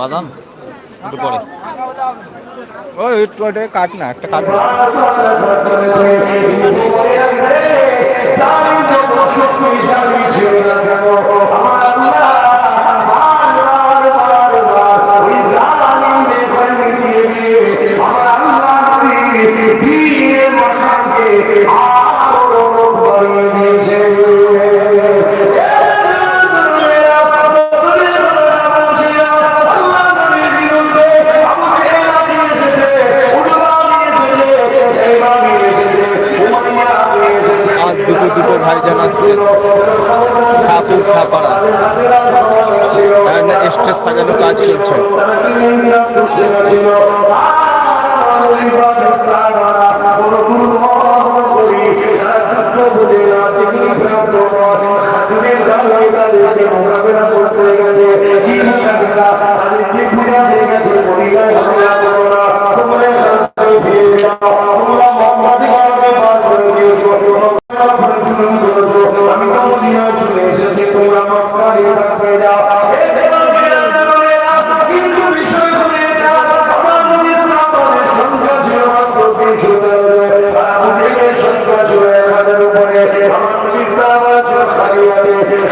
বাদাম একটু পরে ওই একটু কাট না একটা কাট না। আজ আসছে সাপুর খাপাড়া। স্টেজ সাজানোর কাজ চলছে।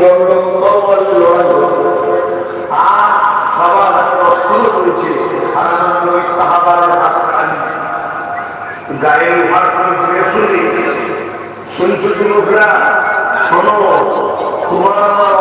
বর্ণ কল্পন আর সবার প্রশ্ন করেছে আনন্দই সাহাবার হাত কালি গায়ে হাত শুনছো তুমি শোনো তোমার